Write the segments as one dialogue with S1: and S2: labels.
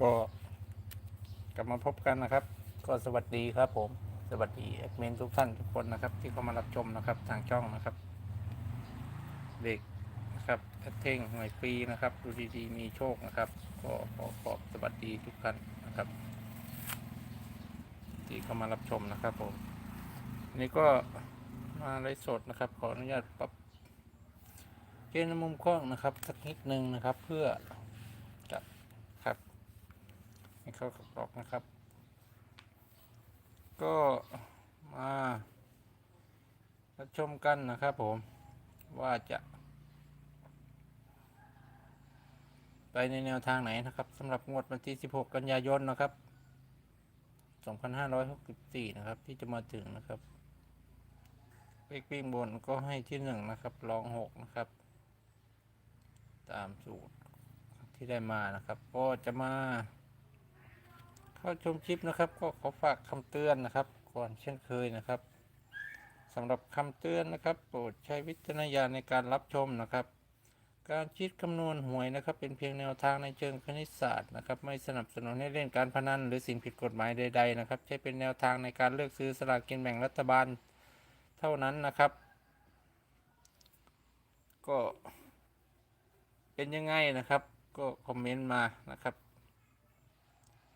S1: ก็กลับมาพบกันนะครับ ก็สวัสดีครับผม สวัสดีแอดมินทุกท่านทุกคนนะครับ ที่เข้ามารับชมนะครับทางช่องนะครับ เด็กนะครับแอดเท่งหน่วยฟรีนะครับ ดูดีๆมีโชคนะครับ ก็ขอขอบสวัสดีทุกท่านนะครับ ที่เข้ามารับชมนะครับผมนนี่ก็มาไลฟ์สดนะครับ ขออนุญาตปรับเกณฑ์มุมกล้องนะครับ สักนิดนึงนะครับ เพื่อจะครับให้ เข้ากับกรอบนะครับ ก็มารับชมกันนะครับผมว่าจะไปในแนวทางไหนนะครับสำหรับงวดวันที่ 16 กันยายนนะครับ 2564 นะครับ ที่จะมาถึงนะครับเลขวิ่งบนก็ให้ที่หนึ่งนะครับรองหกนะครับ ตามสูตรที่ได้มานะครับ ก็จะมา เข้าชมคลิปนะครับ ก็ขอฝากคำเตือนนะครับ ก่อนเช่นเคยนะครับสำหรับคำเตือนนะครับ โปรดใช้วิจารณญาณในการรับชมนะครับ การคิดคำนวณหวยนะครับ เป็นเพียงแนวทางในเชิงคณิตศาสตร์นะครับ ไม่สนับสนุนให้เล่นการพนันหรือสิ่งผิดกฎหมายใดๆนะครับ ใช้เป็นแนวทางในการเลือกซื้อสลากกินแบ่งรัฐบาลเท่านั้นนะครับ ก็เป็นยังไงนะครับ ก็คอมเมนต์มานะครับ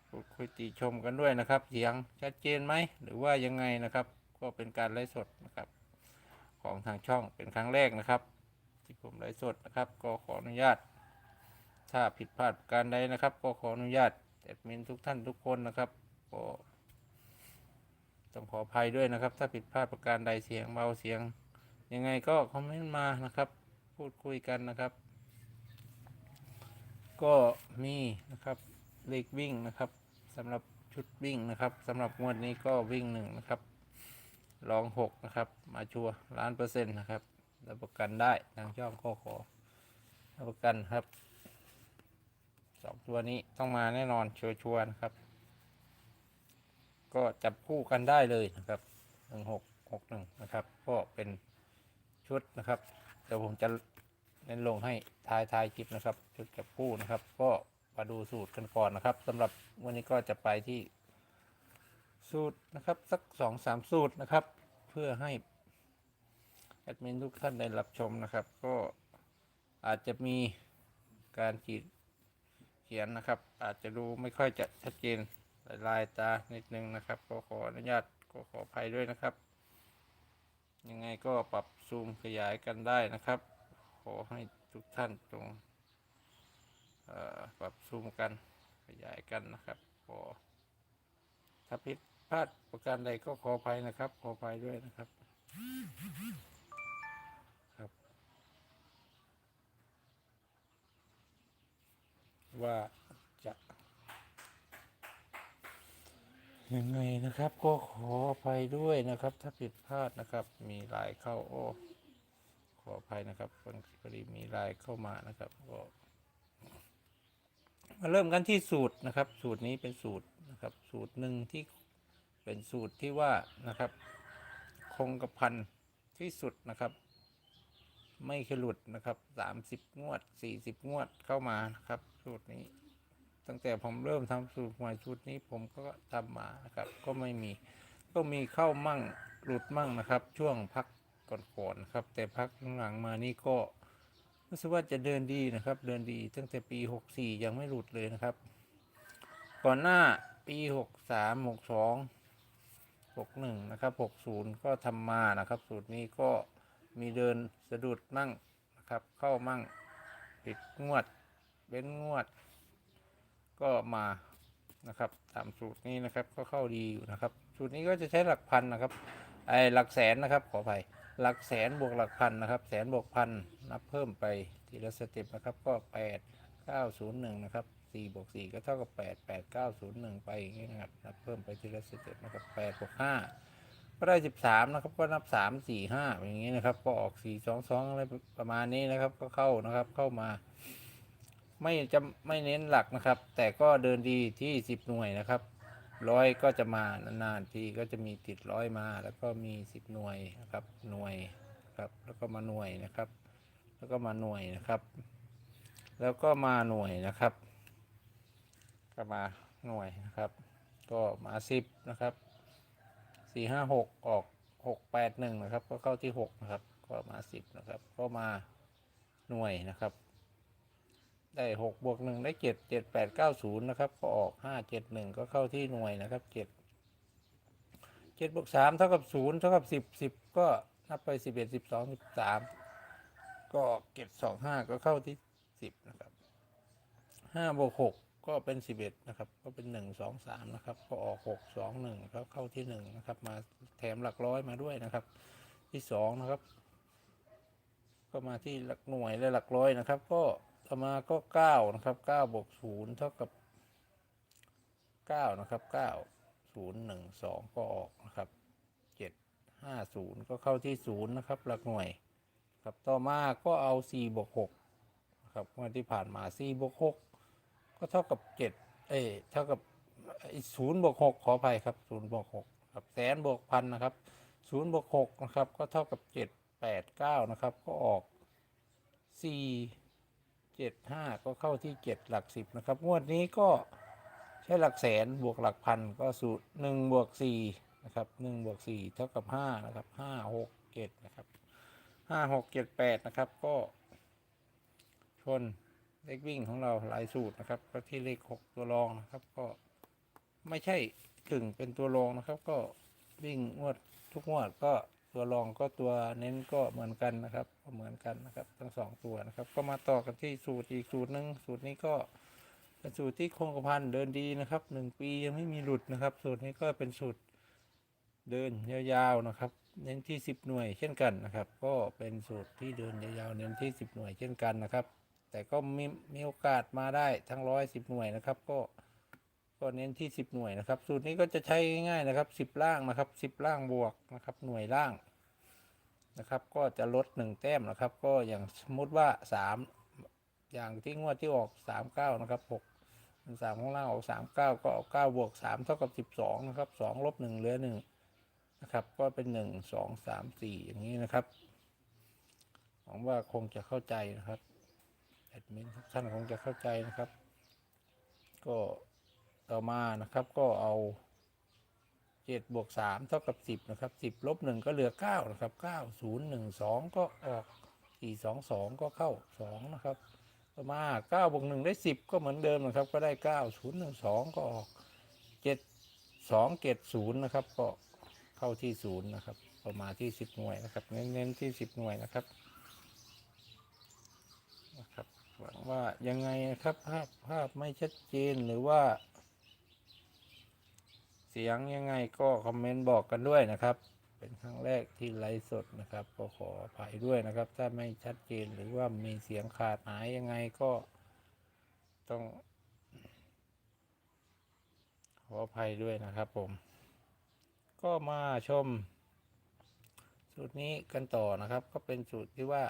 S1: พูดคุยติชมกันด้วยนะครับเสียงชัดเจนไหมหรือว่ายังไงนะครับ ก็เป็นการไลฟ์สดนะครับ ของทางช่องเป็นครั้งแรกนะครับ ที่ผมไลฟ์สดนะครับ ก็ขออนุญาต ถ้าผิดพลาดประการใดนะครับ ก็ขออนุญาตแอดมินทุกท่านทุกคนนะครับก็ต้องขออภัยด้วยนะครับ ถ้าผิดพลาดประการใดเสียงเบาเสียง ยังไงก็คอมเมนต์มานะครับ พูดคุยกันนะครับ ก็มีนะครับเลขวิ่งนะครับ สำหรับชุดวิ่งนะครับสำหรับงวดนี้ก็วิ่งหนึ่งนะครับลองหกนะครับ มาชัวร์ล้านเปอร์เซ็นต์นะครับรับประกันได้ทางช่องก็ขอรับประกันครับสองตัวนี้ต้องมาแน่นอนชัวร์นะครับ ก็จับคู่กันได้เลยนะครับหนึ่งหกหกหนึ่งนะครับ ก็เป็นชุดนะครับเดี๋ยวผมจะเน้นลงให้ทายทายคลิปนะครับ ชุดจับคู่นะครับ ก็ มาดูสูตรกันก่อนนะครับสำหรับวันนี้ก็จะไปที่สูตรนะครับสักสองสามสูตรนะครับ เพื่อให้แอดมินทุกท่านได้รับชมนะครับ ก็อาจจะมีการขีดเขียนนะครับ อาจจะดูไม่ค่อยจะชัดเจนลายตานิดนึงนะครับก็ขออนุญาตก็ขออภัยด้วยนะครับ ยังไงก็ปรับซูมขยายกันได้นะครับ ขอให้ทุกท่านจง ปรับซูมกันขยายกันนะครับขอถ้าผิดพลาดประการใดก็ขออภัยนะครับ ขออภัยด้วยนะครับครับ ว่าจะยังไงนะครับ ก็ขออภัยด้วยนะครับ ถ้าผิดพลาดนะครับ มีลายเข้าโอ้ขออภัยนะครับพอดีมีลน์เข้ามานะครับก็ มาเริ่มกันที่สูตรนะครับ สูตรนี้เป็นสูตรนะครับ สูตรหนึ่งที่เป็นสูตรที่ว่านะครับ คงกระพันที่สุดนะครับ ไม่เคยหลุดนะครับสามสิบงวดสี่สิบงวดเข้ามานะครับ สูตรนี้ ตั้งแต่ผมเริ่มทำสูตรใหม่สูตรนี้ผมก็ทำมานะครับ ก็ไม่มีก็มีเข้ามั่งหลุดมั่งนะครับ ช่วงพักก่อนๆครับ แต่พักหลังมานี่ก็ รู้สึกว่าจะเดินดีนะครับ เดินดีตั้งแต่ปี 64 ยังไม่หลุดเลยนะครับ ก่อนหน้าปี 63 62 61 นะครับ 60 ก็ทำมานะครับสูตรนี้ก็มีเดินสะดุดมั่งนะครับ เข้ามั่งปิดงวดเว้นงวด ก็มานะครับตามสูตรนี้นะครับก็เข้าดีอยู่นะครับ สูตรนี้ก็จะใช้หลักพันนะครับไอหลักแสนนะครับขออภัย หลักแสนบวกหลักพันนะครับ แสนบวกพันนับเพิ่มไปทีละสเต็ปนะครับ ก็แปดเก้าศูนย์หนึ่งนะครับสี่บวกสี่ก็เท่ากับแปดแปดเก้าศูนย์หนึ่งไปอย่างนี้นะครับนับเพิ่มไปทีละสเต็ปนะครับแปดบวกห้าก็ได้สิบสามนะครับ ก็นับสามสี่ห้าอย่างนี้ยนะครับ ก็ออกสี่สองสองอะไรประมาณนี้นะครับ ก็เข้านะครับเข้ามา ไม่จะไม่เน้นหลักนะครับ แต่ก็เดินดีที่สิบหน่วยนะครับ ร้อยก็จะมานานๆทีก็จะมีติดร้อยมา แล้วก็มีสิบหน่วยนะครับหน่วยครับแล้วก็มาหน่วยนะครับ แล้วก็มาหน่วยนะครับ แล้วก็มาหน่วยนะครับ ก็มาหน่วยนะครับ ก็มาสิบนะครับสี่ห้าหกออกหกแปดหนึ่งนะครับ ก็เข้าที่หกนะครับ ก็มาสิบนะครับ ก็มาหน่วยนะครับ ได้หกบวกหนึ่งได้เจ็ดเจ็ดแปดเก้าศูนย์นะครับก็ออกห้าเจ็ดหนึ่งก็เข้าที่หน่วยนะครับเจ็ดเจ็ดบวกสามเท่ากับศูนย์เท่ากับสิบสิบก็นับไปสิบเอ็ดสิบสองสิบสามก็เก็บสองห้าก็เข้าที่สิบนะครับห้าบวกหกก็เป็นสิบเอ็ดนะครับ ก็เป็นหนึ่งสองสามนะครับ ก็ออกหกสองหนึ่งก็เข้าที่หนึ่งนะครับ มาแถมหลักร้อยมาด้วยนะครับ ที่สองนะครับ ก็มาที่หลักหน่วยและหลักร้อยนะครับ ก็ ต่อมาก็เก้านะครับเก้าบวกศูนย์เท่ากับเก้านะครับเก้าศูนย์หนึ่งสองก็ออกนะครับเจ็ดห้าศูนย์ก็เข้าที่ศูนย์นะครับ หลักหน่วยครับต่อมาก็เอาสี่บวกหกนะครับเมื่อที่ผ่านมาสี่บวกหกก็เท่ากับเจ็ดเอ้เท่ากับศูนย์บวกหกขออภัยครับศูนย์บวกหกครับแสนบวกพันนะครับศูนย์บวกหกนะครับก็เท่ากับเจ็ดแปดเก้านะครับก็ออกสี่ เจ็ดห้าก็เข้าที่เจ็ดหลักสิบนะครับ งวดนี้ก็ใช้หลักแสนบวกหลักพันก็สูตรหนึ่งบวกสี่นะครับหนึ่งบวกสี่เท่ากับห้านะครับห้าหกเจ็ดนะครับห้าหกเจ็ดแปดนะครับก็ ชนเลขวิ่งของเราหลายสูตรนะครับ ก็ที่เลขหกตัวรองนะครับ ก็ไม่ใช่กึ่งเป็นตัวรองนะครับ ก็วิ่งงวดทุกงวดก็ ตัวรองก็ตัวเน้นก็เหมือนกันนะครับ เหมือนกันนะครับ ทั้งสองตัวนะครับ ก็มาต่อกันที่สูตรอีกสูตรหนึ่งสูตรนี้ก็เป็นสูตรที่คงกระพันเดินดีนะครับหนึ่งปียังไม่มีหลุดนะครับ สูตรนี้ก็เป็นสูตรเดินยาวๆนะครับ เน้นที่สิบหน่วยเช่นกันนะครับ ก็เป็นสูตรที่เดินยาวๆเน้นที่สิบหน่วยเช่นกันนะครับ แต่ก็มีมีโอกาสมาได้ทั้งร้อยสิบหน่วยนะครับ ก็ ก็เน้นที่สิบหน่วยนะครับ สูตรนี้ก็จะใช้ง่ายๆนะครับสิบล่างนะครับสิบล่างบวกนะครับ หน่วยล่างนะครับ ก็จะลดหนึ่งแต้มนะครับ ก็อย่างสมมติว่าสามอย่างที่งวดที่ออกสามเก้านะครับหกสามข้างล่างออกสามเก้าก็ออกเก้าบวกสามเท่ากับสิบสองนะครับสองลบหนึ่งเหลือหนึ่งนะครับ ก็เป็นหนึ่งสองสามสี่อย่างนี้นะครับหวังว่าคงจะเข้าใจนะครับแอดมินทุกท่านคงจะเข้าใจนะครับ ก็ ต่อมานะครับก็เอาเจ็ดบวกสามเท่ากับสิบนะครับสิบลบหนึ่งก็เหลือเก้านะครับเก้าศูนย์หนึ่งสองก็ออกสี่สองสองก็เข้าสองนะครับ ต่อมาเก้าบวกหนึ่งได้สิบก็เหมือนเดิมนะครับ ก็ได้เก้าศูนย์หนึ่งสองก็ออกเจ็ดสองเจ็ดศูนย์นะครับ ก็เข้าที่ศูนย์นะครับประมาณที่สิบหน่วยนะครับ เน้นๆที่สิบหน่วยนะครับนะครับหวังว่ายังไงนะครับภาพภาพไม่ชัดเจนหรือว่า เสียงยังไงก็คอมเมนต์บอกกันด้วยนะครับ เป็นครั้งแรกที่ไลฟ์สดนะครับ ก็ขออภัยด้วยนะครับ ถ้าไม่ชัดเจนหรือว่ามีเสียงขาดหายยังไงก็ต้อง ขออภัยด้วยนะครับผม ก็มาชม สูตรนี้กันต่อนะครับ ก็เป็นสูตรที่ว่า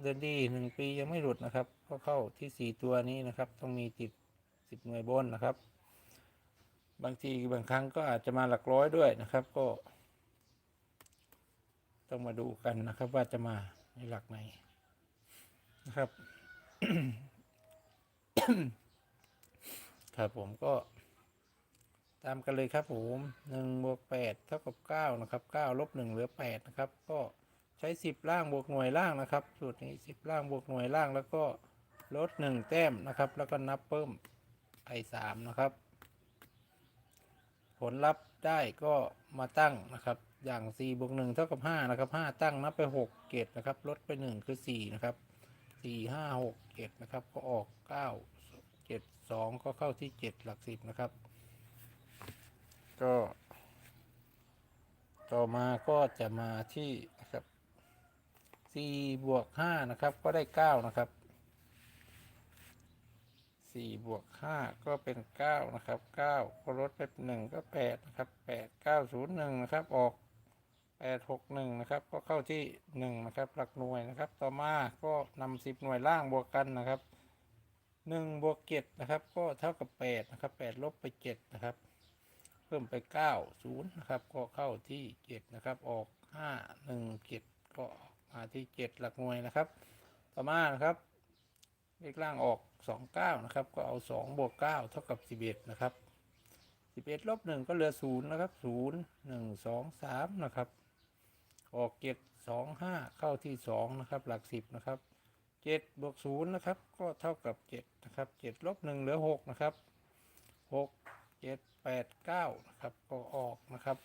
S1: เดือนดีหนึ่งปียังไม่หลุดนะครับ ก็เข้าที่สี่ตัวนี้นะครับ ต้องมีติดสิบหน่วยบนนะครับ บางทีบางครั้งก็อาจจะมาหลักร้อยด้วยนะครับ ก็ ต้องมาดูกันนะครับ ว่าจะมาในหลักไหนนะครับ ครับผมก็ ตามกันเลยครับผมหนึ่งบวกแปดเท่ากับเก้านะครับเก้าลบหนึ่งเหลือแปดนะครับ ก็ใช้สิบล่างบวกหน่วยล่างนะครับ สูตรนี้สิบล่างบวกหน่วยล่างแล้วก็ลดหนึ่งแต้มนะครับ แล้วก็นับเพิ่มไอสามนะครับ ผลลัพธ์ได้ก็มาตั้งนะครับอย่าง4บวก1เท่ากับ5นะครับ5ตั้งนับไป6เกตนะครับลดไป 1 คือ 4 นะครับ 4 5 6เกตนะครับ ก็ออก 9 7 2 ก็เข้าที่ 7 หลัก 10 นะครับ ก็ ต่อมาก็จะมาที่นะครับ4บวก5นะครับ ก็ได้ 9 นะครับ สี่บวกห้าก็เป็นเก้านะครับเก้าก็ลดไปหนึ่งก็แปดนะครับแปดเก้าศูนย์หนึ่งนะครับออกแปดหกหนึ่งนะครับ ก็เข้าที่หนึ่งนะครับหลักหน่วยนะครับ ต่อมาก็นำสิบหน่วยล่างบวกกันนะครับหนึ่งบวกเจ็ดนะครับ ก็เท่ากับแปดนะครับแปดลบไปเจ็ดนะครับ เพิ่มไปเก้าศูนย์นะครับ ก็เข้าที่เจ็ดนะครับออกห้าหนึ่งเจ็ดก็ออกมาที่เจ็ดหลักหน่วยนะครับ ต่อมานะครับ เลขล่างออกสองเก้านะครับ ก็เอาสองบวกเก้าเท่ากับสิบเอ็ดนะครับสิบเอ็ดลบหนึ่งก็เหลือศูนย์นะครับศูนย์หนึ่งสองสามนะครับ ออกเจ็ดสองห้าเข้าที่สองนะครับ หลักสิบนะครับเจ็ดบวกศูนย์นะครับ ก็เท่ากับเจ็ดนะครับเจ็ดลบหนึ่งเหลือหกนะครับหกเจ็ดแปดเก้านะครับ ก็ออกนะครับ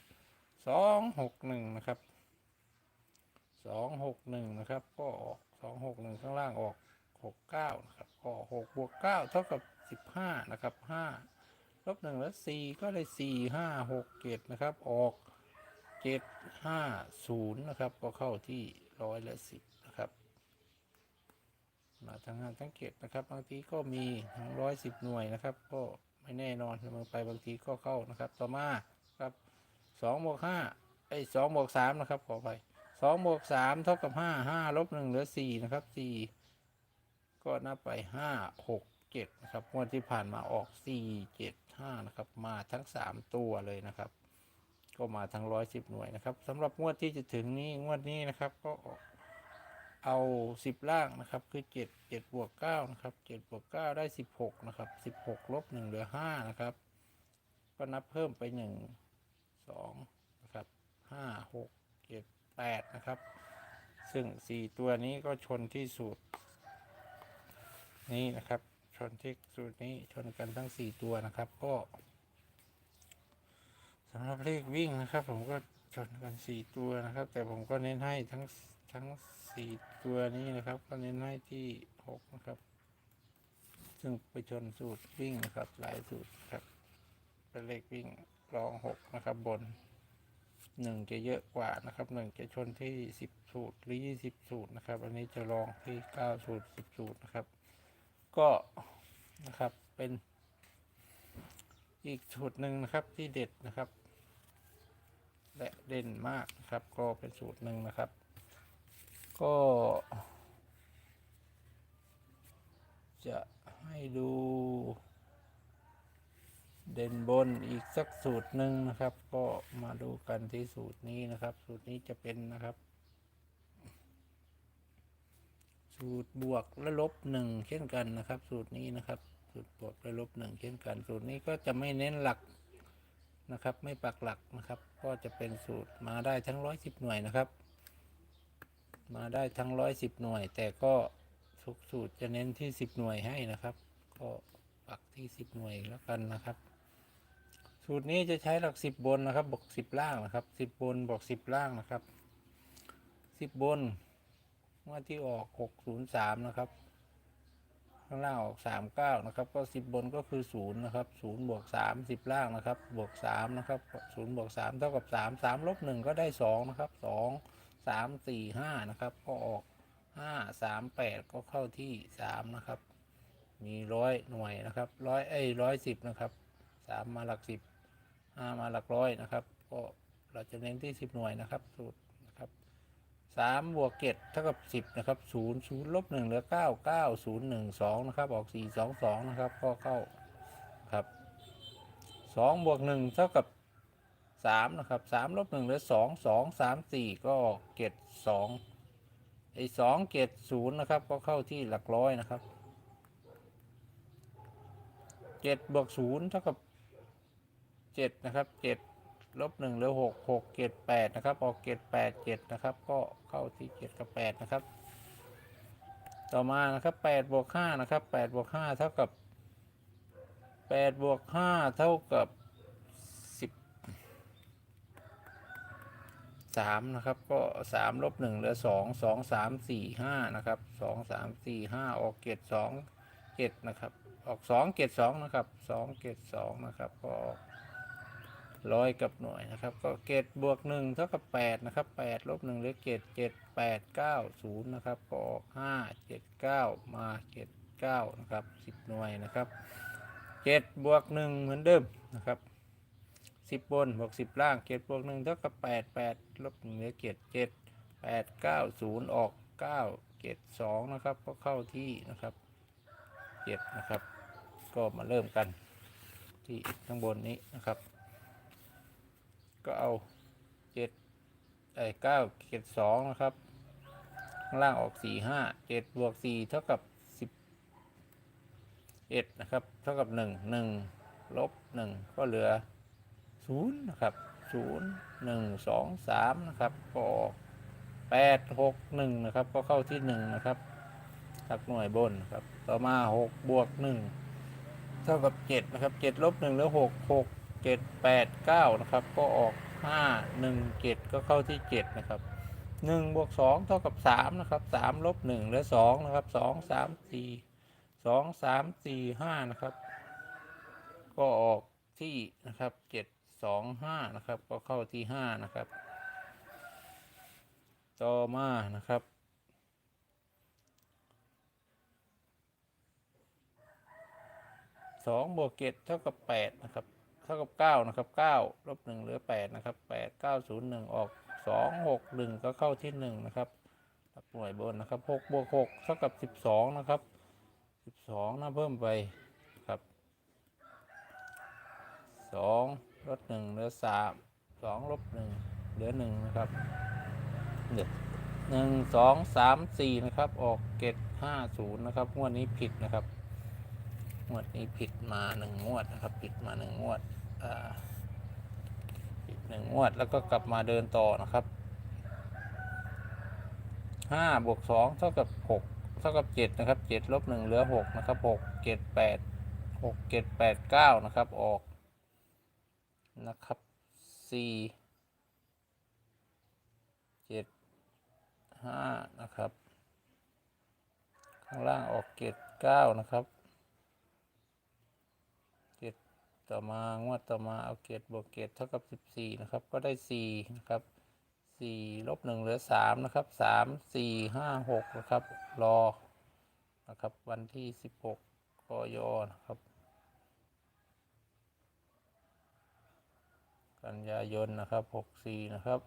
S1: สองหกหนึ่งนะครับสองหกหนึ่งนะครับ ก็ออกสองหกหนึ่งข้างล่างออก หกเก้านะครับก็หกบวกเก้าเท่ากับสิบห้านะครับห้าลบหนึ่งแล้วสี่ก็ได้สี่ห้าหกเจ็ดนะครับออกเจ็ดห้าศูนย์นะครับก็เข้าที่ร้อยละสิบนะครับมาทางงานทั้งเกตนะครับ บางทีก็มีทั้งร้อยสิบหน่วยนะครับ ก็ไม่แน่นอนเมือไปบางทีก็เข้านะครับ ต่อมาครับสองบวกห้าไอ้สองบวกสามนะครับขอไปสองบวกสามเท่ากับห้าห้าลบหนึ่งเหลือสี่นะครับสี่ ก็นับไปห้าหกเจ็ดนะครับงวดที่ผ่านมาออกสี่เจ็ดห้านะครับ มาทั้งสามตัวเลยนะครับ ก็มาทั้งร้อยสิบหน่วยนะครับสำหรับงวดที่จะถึงนี้งวดนี้นะครับก็เอาสิบล่างนะครับคือเจ็ดเจ็ดบวกเก้านะครับเจ็ดบวกเก้าได้สิบหกนะครับสิบหกลบหนึ่งเหลือห้านะครับก็นับเพิ่มไปหนึ่งสองนะครับห้าหกเจ็ดแปดนะครับ ซึ่งสี่ตัวนี้ก็ชนที่สูตร นี้นะครับ ชนที่สูตรนี้ชนกันทั้งสี่ตัวนะครับ ก็สำหรับเลขวิ่งนะครับ ผมก็ชนกันสี่ตัวนะครับ แต่ผมก็เน้นให้ทั้งทั้งสี่ตัวนี้นะครับ ก็เน้นให้ที่หกนะครับ ซึ่งไปชนสูตรวิ่งนะครับ หลายสูตรครับเป็นเลขวิ่งรองหกนะครับบนหนึ่งจะเยอะกว่านะครับหนึ่งจะชนที่สิบสูตรหรือยี่สิบสูตรนะครับ อันนี้จะลองที่เก้าสูตรสิบสูตรนะครับ ก็นะครับเป็นอีกสูตรหนึ่งนะครับที่เด็ดนะครับ และเด่นมากนะครับ ก็เป็นสูตรหนึ่งนะครับ ก็จะให้ดูเด่นบนอีกสักสูตรหนึ่งนะครับ ก็มาดูกันที่สูตรนี้นะครับ สูตรนี้จะเป็นนะครับ สูตรบวกและลบหนึ่งเช่นกันนะครับ สูตรนี้นะครับ สูตรบวกและลบหนึ่งเช่นกัน สูตรนี้ก็จะไม่เน้นหลักนะครับ ไม่ปักหลักนะครับ ก็จะเป็นสูตรมาได้ทั้งร้อยสิบหน่วยนะครับ มาได้ทั้งร้อยสิบหน่วย แต่ก็ทุกสูตรจะเน้นที่สิบหน่วยให้นะครับ ก็ปักที่สิบหน่วยแล้วกันนะครับ สูตรนี้จะใช้หลักสิบบนนะครับบวกสิบล่างนะครับสิบบนบวกสิบล่างนะครับสิบบน งวดที่ออกหกศูนย์สามนะครับ ข้างล่างออกสามเก้านะครับ ก็สิบบนก็คือศูนย์นะครับศูนย์บวกสามสิบล่างนะครับ บวกสามนะครับศูนย์บวกสามเท่ากับสามสามลบหนึ่งก็ได้สองนะครับสองสามสี่ห้านะครับ ก็ออกห้าสามแปดก็เข้าที่สามนะครับ มีร้อยหน่วยนะครับร้อยไอ้ร้อยสิบนะครับสามมาหลักสิบห้ามาหลักร้อยนะครับ ก็เราจะเน้นที่สิบหน่วยนะครับสูตร สามบวกเจ็ดเท่ากับสิบนะครับศูนย์ศูนย์ลบหนึ่งเหลือเก้าเก้าศูนย์หนึ่งสองนะครับ ออกสี่สองสองนะครับก็เข้าครับสองบวกหนึ่งเท่ากับสามนะครับสามลบหนึ่งเหลือสองสองสามสี่ก็ออกเจ็ดสองไอ้สองเจ็ดศูนย์นะครับ ก็เข้าที่หลักร้อยนะครับเจ็ดบวกศูนย์เท่ากับเจ็ดนะครับเจ็ด ลบหนึ่งเหลือหกหกเจ็ดแปดนะครับ ออกเจ็ดแปดเจ็ดนะครับ ก็เข้าที่เจ็ดกับแปดนะครับ ต่อมานะครับแปดบวกห้านะครับแปดบวกห้าเท่ากับแปดบวกห้าเท่ากับสิบสามนะครับ ก็สามลบหนึ่งเหลือสองสองสามสี่ห้านะครับสองสามสี่ห้าออกเจ็ดสองเจ็ดนะครับ ออกสองเจ็ดสองนะครับสองเจ็ดสองนะครับ ก็ออก ร้อยกับหน่วยนะครับ ก็เกตบวกหนึ่งเท่ากับแปดนะครับแปดลบหนึ่งเหลือเกตเจ็ดแปดเก้าศูนย์นะครับก็ออกห้าเจ็ดเก้ามาเจ็ดเก้านะครับสิบหน่วยนะครับเจ็ดบวกหนึ่งเหมือนเดิมนะครับสิบบนบวกสิบล่างเจ็ดบวกหนึ่งเท่ากับแปดแปดลบหนึ่งเหลือเกตเจ็ดแปดเก้าศูนย์ออกเก้าเกตสองนะครับก็เข้าที่นะครับเจ็ดนะครับ ก็มาเริ่มกันที่ข้างบนนี้นะครับ ก็เอาเจ็ดไอ้เก้าเจ็ดสองนะครับ ข้างล่างออกสี่ห้าเจ็ดบวกสี่เท่ากับสิบเอ็ดนะครับ เท่ากับหนึ่งหนึ่งลบหนึ่งก็เหลือศูนย์นะครับศูนย์หนึ่งสองสามนะครับก็ออกแปดหกหนึ่งนะครับ ก็เข้าที่หนึ่งนะครับหลักหน่วยบนครับ ต่อมาหกบวกหนึ่งเท่ากับเจ็ดนะครับเจ็ดลบหนึ่งเหลือหกหก เจ็ดแปดเก้านะครับ ก็ออกห้าหนึ่งเจ็ดก็เข้าที่เจ็ดนะครับหนึ่งบวกสองเท่ากับสามนะครับสามลบหนึ่งเหลือสองนะครับสองสามสี่สองสามสี่ห้านะครับ ก็ออกที่นะครับเจ็ดสองห้านะครับ ก็เข้าที่ห้านะครับ ต่อมานะครับสองบวกเจ็ดเท่ากับแปดนะครับ เท่ากับเก้านะครับเก้าลบหนึ่งเหลือแปดนะครับแปดเก้าศูนย์หนึ่งออกสองหกหนึ่งก็เข้าที่หนึ่งนะครับหน่วยบนนะครับหกบวกหกเท่ากับสิบสองนะครับสิบสองนะเพิ่มไปครับสองลดหนึ่งเหลือสามสองลบหนึ่งเหลือหนึ่งนะครับเดี๋ยวหนึ่งสองสามสี่นะครับ ออกเกตห้าศูนย์นะครับงวดนี้ผิดนะครับ งวดนี้ผิดมาหนึ่งงวดนะครับผิดมาหนึ่งงวดผิดหนึ่งงวดแล้วก็กลับมาเดินต่อนะครับห้าบวกสองเท่ากับหกเท่ากับเจ็ดนะครับเจ็ดลบหนึ่งเหลือหกนะครับหกเจ็ดแปดหกเจ็ดแปดเก้านะครับออกนะครับสี่เจ็ดห้านะครับ ข้างล่างออกเจ็ดเก้านะครับเจ็ด ต่อมางวดต่อมาเอาเจ็ดบวกเจ็ดเท่ากับสิบสี่นะครับ ก็ได้สี่นะครับสี่ลบหนึ่งเหลือสามนะครับสามสี่ห้าหกนะครับ รอ นะครับ วันที่ 16กยนะครับ กันยายนนะครับ 64 นะครับ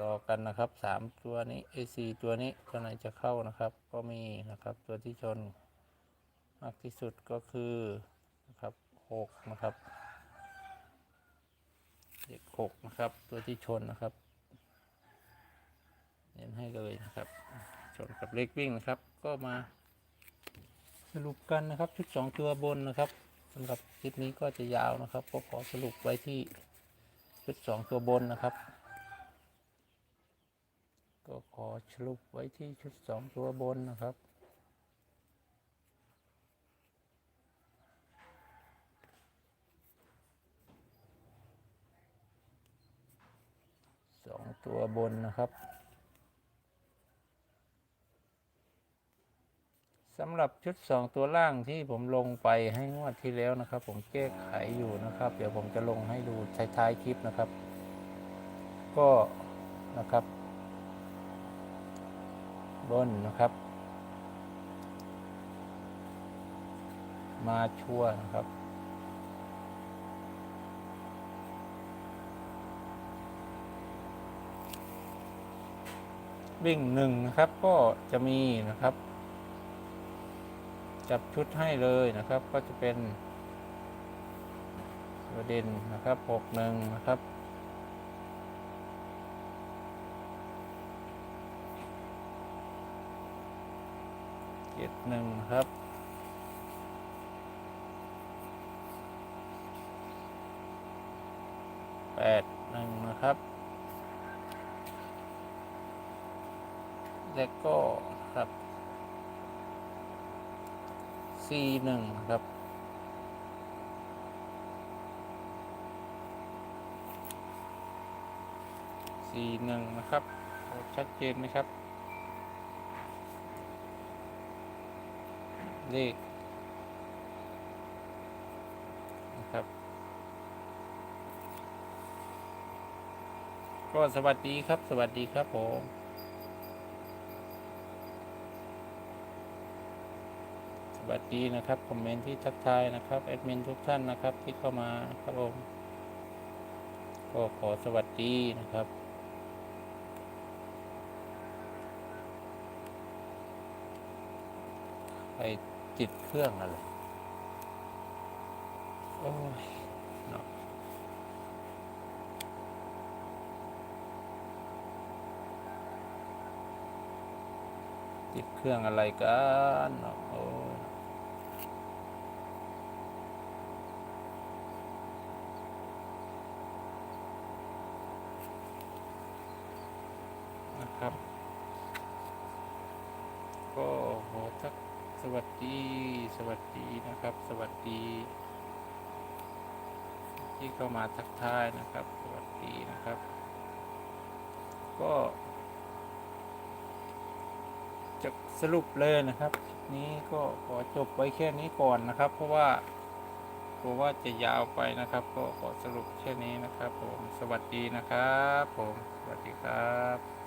S1: รอกันนะครับ 3 ตัวนี้ AC ตัวนี้ตัวไหนจะเข้านะครับ ก็มีนะครับ ตัวที่ชนมากที่สุดก็คือ 6นะครับเด็ก6นะครับ ตัวที่ชนนะครับ เน้นให้เลยนะครับ ชนกับเลขวิ่งนะครับ ก็มาสรุปกันนะครับชุดสองตัวบนนะครับสำหรับคลิปนี้ก็จะยาวนะครับก็ขอสรุปไว้ที่ชุดสองตัวบนนะครับ ก็ขอสรุปไว้ที่ชุดสองตัวบนนะครับ ตัวบนนะครับสำหรับชุดสองตัวล่างที่ผมลงไปให้งวดที่แล้วนะครับ ผมแก้ไขอยู่นะครับ เดี๋ยวผมจะลงให้ดูท้ายๆคลิปนะครับ ก็นะครับ บนนะครับ มาชัวนะครับ วิ่งหนึ่งนะครับ ก็จะมีนะครับ จับชุดให้เลยนะครับ ก็จะเป็นตัวเด่นนะครับหกหนึ่งนะครับเจ็ดหนึ่งครับแปดหนึ่งนะครับ แล้วก็ครับ C หนึ่งครับ C หนึ่งนะครับ ชัดเจนไหมครับ เลขนะครับ ก็สวัสดีครับ สวัสดีครับผม วัสดีนะครับ คอมเมนต์ที่ทักทายนะครับแอดมินทุกท่านนะครับ ที่เข้ามาครับผมก็ขอสวัสดีนะครับไปติดเครื่องอะไรโอ้ยเนาะติดเครื่องอะไรกันเนาะโอ้ นะครับ ก็ขอทักสวัสดี สวัสดีนะครับ สวัสดี ที่เข้ามาทักทายนะครับ สวัสดีนะครับ ก็จะสรุปเลยนะครับ นี้ก็ขอจบไว้แค่นี้ก่อนนะครับ เพราะว่ากลัวว่าจะยาวไปนะครับ ก็ขอสรุปแค่นี้นะครับ ผม สวัสดีนะครับ ผม สวัสดีครับ